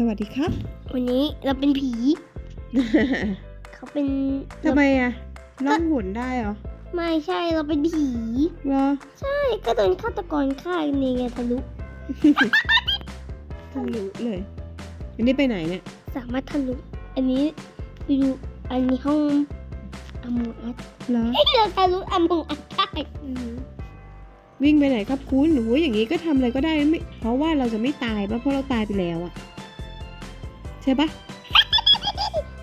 สวัสดีครับ วันนี้เราเป็นผี เขาเป็นทำไมอะล่องหนได้เหรอ ไม่ใช่เราเป็นผีเหรอ ใช่ก็โดนฆาตกรฆ่านี่ไงทะลุทะลุเลย อันนี้ไปไหนเนี่ย สามารถทะลุ อันนี้ไปดูอันนี้ห้องอมูอัดเหรอเฮ้ยเราทะลุอมูอัดได้วิ่งไปไหนครับคุณหนูว่าอย่างนี้ก็ทำอะไรก็ได้ไม่เพราะว่าเราจะไม่ตายปะเพราะเราตายไปแล้วอะใช่ปะ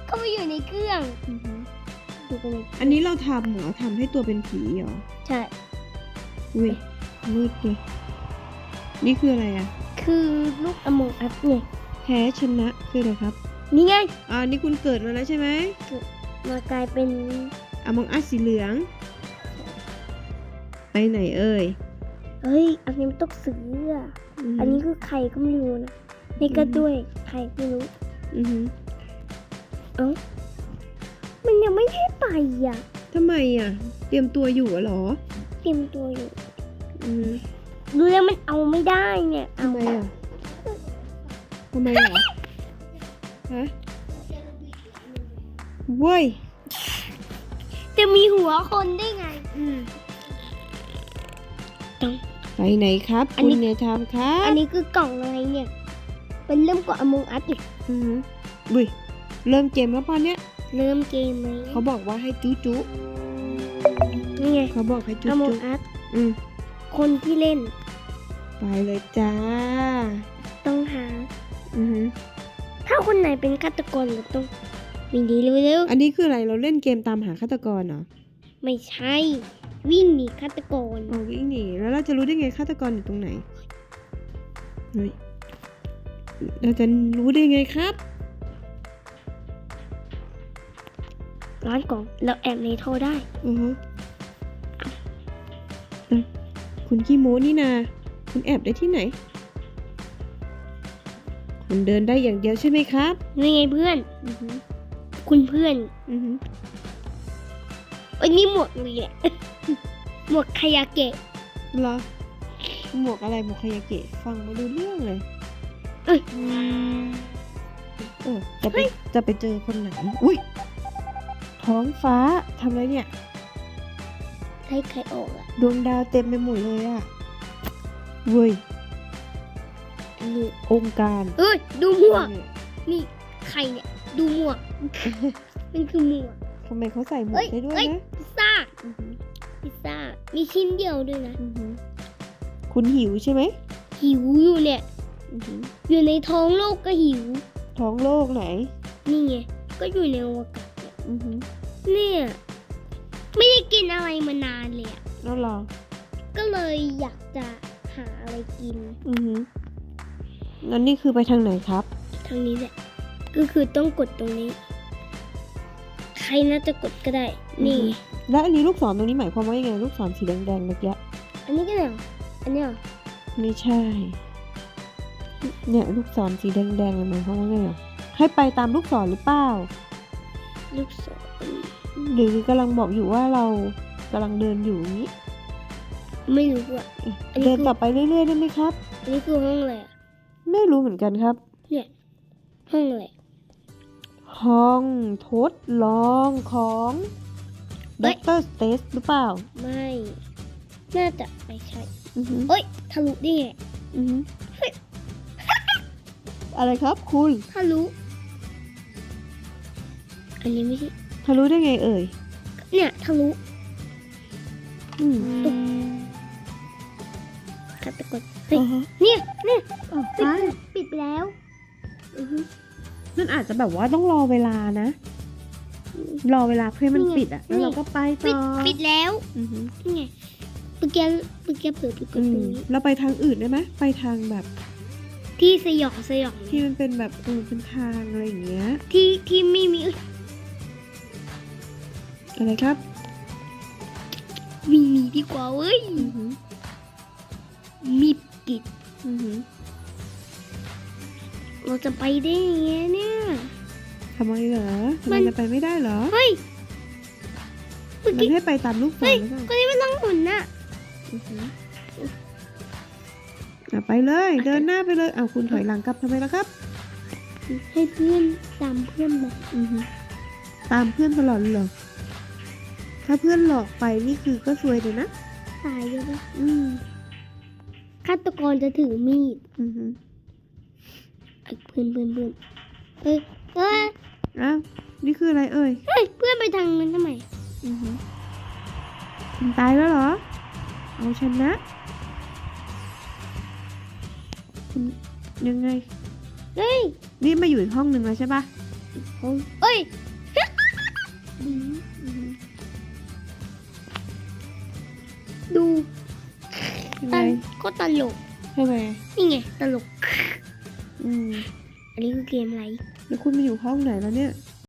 เขาไปอยู่ในเครื่องดูกันเลยอันนี้เราทำเหรอทำให้ตัวเป็นผีเหรอใช่อุ้ยมืดเลยนี่คืออะไรอะคือลูกอมูอัดเนี่ยแพ้ชนะคืออะไรครับ นี่ไงอ่านี่คุณเกิดมาแล้วใช่ไหมมากลายเป็นอมองอัสสีเหลือง ไปไหนเอ่ยเฮ้ย อันนี้มันต้องซื้ออะอันนี้คือใครก็ไม่รู้นะนี่ก็ด้วยใครไม่รู้ อือหือเอ้ามันยังไม่ได้ไปอะ ทำไมอะ เตรียมตัวอยู่อะเหรอ เตรียมตัวอยู่ อือหือดูแล้วมันเอาไม่ได้เนี่ย เอาทำไมอะทำไมเหรอฮะเว้ย จะมีหัวคนได้ไง อืมต้องไปไหนครับ อันคุนี้ ณเนี่ยทำครับ อันนี้คือกล่องอะไรเนี่ย เป็นเริ่มกว่าอมงอัดอีกอือหือบุยเริ่มเกมแล้วปอนเนี้ยเริ่มเกมไหมเขาบอกว่าให้จุจุนี่ไงเขาบอกให้จุอมงจุอัดอืมคนที่เล่น ไปเลยจ้า ต้องหา อือหือถ้าคนไหนเป็นฆาตกรเราต้องวิ่งหนีเร็วอันนี้คืออะไรเราเล่นเกมตามหาฆาตกรเหรอๆไม่ใช่ วิ่งหนีฆาตกรอ๋อวิ่งหนีแล้วเราจะรู้ได้ไงฆาตกรอยู่ตรงไหนเฮ้ย เราจะรู้ได้ไงครับร้านกล่องเราแอบในโทรได้ อือฮึอะคุณขี้โม้นี่นา คุณแอบได้ที่ไหน คุณเดินได้อย่างเดียวใช่ไหมครับนี่ไงเพื่อนอือฮึคุณเพื่อนอือฮึเอ้ยนี่หมวกเลยแหละหมวกคายาเกะเหรอหมวกอะไรหมวกคายาเกะฟังไม่รู้เรื่องเลย เอ้ยเออจะไปจะไปเจอคนไหน อุ้ยท้องฟ้าทำอะไรเนี่ยใครใครออกอะดวงดาวเต็มไปหมดเลยอะเว้ยอันนี้องค์การเอ้ย ดูหมวกนี่ใครเนี่ย ดูหมวกมันคือหมวกทำไมเขาใส่หมวเอ้กยได้ด้วยเอ้ยนะพิซซ่าอือหือพิซซ่ามีชิ้นเดียวด้วยนะอือหือคุณหิวใช่ไหมหิวอยู่เนี่ย อือหืออยู่ในท้องโลกก็หิว ท้องโลกไหน นี่ไง ก็อยู่ในอวกาศเนี่ยอือหือเนี่ย ไม่ได้กินอะไรมานานเลยอะแล้วเหรอก็เลยอยากจะหาอะไรกิน อือหือแล้วนี่คือไปทางไหนครับ ทางนี้แหละ ก็คือต้องกดตรงนี้ ใครน่าจะกดก็ได้ นี่อือฮึแล้วอันนี้ลูกศรตรงนี้หมายความว่ายังไง ลูกศรสีแดงๆเมื่อกี้ อันนี้ก็ได้เหรออันนี้เหรอไม่ใช่ เนี่ยลูกศรสีแดงๆหมายความว่าไงอะให้ไปตามลูกศรหรือเปล่า ลูกศรหรือกำลังบอกอยู่ว่าเรากำลังเดินอยู่อย่างนี้ ไม่รู้อะอันนี้เดินคือต่อไปเรื่อยๆได้ไหมครับอันนี้คือห้องอะไรอะไม่รู้เหมือนกันครับ เนี่ยห้องอะไรห้องทดลองของเฮ้ด็อยกเตอร์สเตสหรือเปล่า ไม่ น่าจะไม่ใช่อือหือเอ้ยทะลุได้ไง อือหืออะไรครับคุณทะลุอันนี้ไม่ใช่ทะลุได้ไงเอ่ย เนี่ยทะลุอืมฆาตกรเฮ้ยอ่าฮะเนี่ยเนี่ยอ้าวปิดฟ้าปิดไปแล้วอือฮึ นั่นอาจจะแบบว่าต้องรอเวลานะ รอเวลาเพื่อให้มันนี่ไงปิดอะ แล้วนี่เราก็ไปปิต่ดอปิดแล้วอือหือนี่ไงเมื่อกี้เมื่อกี้เปิดปิดกอืดตมรงนี้เราไปทางอื่นได้ไหมไปทางแบบ ที่สยองสยองที่มันเป็นแบบเออเป็นทางอะไรอย่างเงี้ย ที่ที่ไม่มีเอ้ยอะไรครับมีมีดีกว่าเว้ยอือหือมีปิดอือหือเราจะไปได้ยังไงเนี่ยทำไมเหรอทำไมมันจะไปไม่ได้เหรอเฮ้ยเมื่อมันกี้ให้ไปตามลูกศรเฮ้ยหรือเปล่าก็นี่มันต้องหมุนน่ะ อือหืออะไปเลย เดินหน้าไปเลยเอาวคุณถอยหลังกลับทำไมล่ะครับ ให้เพื่อนตามเพื่อนมาอือฮึตามเพื่อนตลอดเลยเหรอถ้าเพื่อนหลอกไปนี่คือก็ซวยเลยนะ ตายเลยปะอืมฆาตกรจะถือมีดอือฮึไอ้เพื่อนเพื่อนเพื่อนเอ้ยเอ้ยอ้าวนี่คืออะไรเอ่ยเฮ้ยเพื่อนไปทางนั้นทำไมอือฮึคุณตายแล้วเหรอ เอาชนะ คุณยังไง เฮ้ยนี่มาอยู่อีกห้องหนึ่งแล้วใช่ปะของเอ้ยอือฮึดูยังตัไงนก็ตลกทำไมนี่ไงตลก อืมอันนี้คือเกมอะไรแล้วคุณมาอยู่ห้องไหนแล้วเนี่ย